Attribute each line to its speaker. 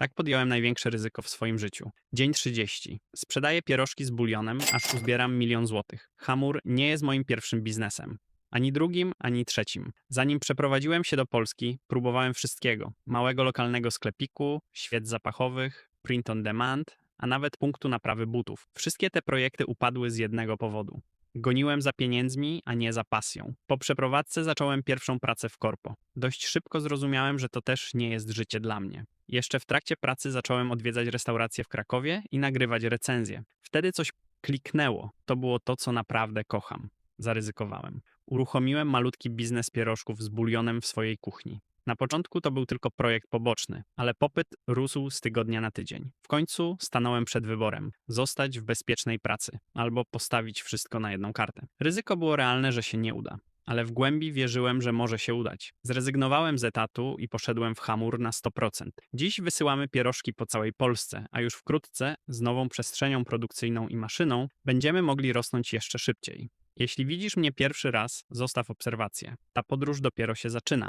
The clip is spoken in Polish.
Speaker 1: Tak podjąłem największe ryzyko w swoim życiu. Dzień 30. Sprzedaję pierożki z bulionem, aż uzbieram milion złotych. Hamur nie jest moim pierwszym biznesem. Ani drugim, ani trzecim. Zanim przeprowadziłem się do Polski, próbowałem wszystkiego. Małego lokalnego sklepiku, świec zapachowych, print on demand, a nawet punktu naprawy butów. Wszystkie te projekty upadły z jednego powodu. Goniłem za pieniędzmi, a nie za pasją. Po przeprowadzce zacząłem pierwszą pracę w korpo. Dość szybko zrozumiałem, że to też nie jest życie dla mnie. Jeszcze w trakcie pracy zacząłem odwiedzać restauracje w Krakowie i nagrywać recenzje. Wtedy coś kliknęło. To było to, co naprawdę kocham. Zaryzykowałem. Uruchomiłem malutki biznes pierożków z bulionem w swojej kuchni. Na początku to był tylko projekt poboczny, ale popyt rósł z tygodnia na tydzień. W końcu stanąłem przed wyborem: zostać w bezpiecznej pracy albo postawić wszystko na jedną kartę. Ryzyko było realne, że się nie uda. Ale w głębi wierzyłem, że może się udać. Zrezygnowałem z etatu i poszedłem w hamur na 100%. Dziś wysyłamy pierożki po całej Polsce, a już wkrótce, z nową przestrzenią produkcyjną i maszyną, będziemy mogli rosnąć jeszcze szybciej. Jeśli widzisz mnie pierwszy raz, zostaw obserwację. Ta podróż dopiero się zaczyna.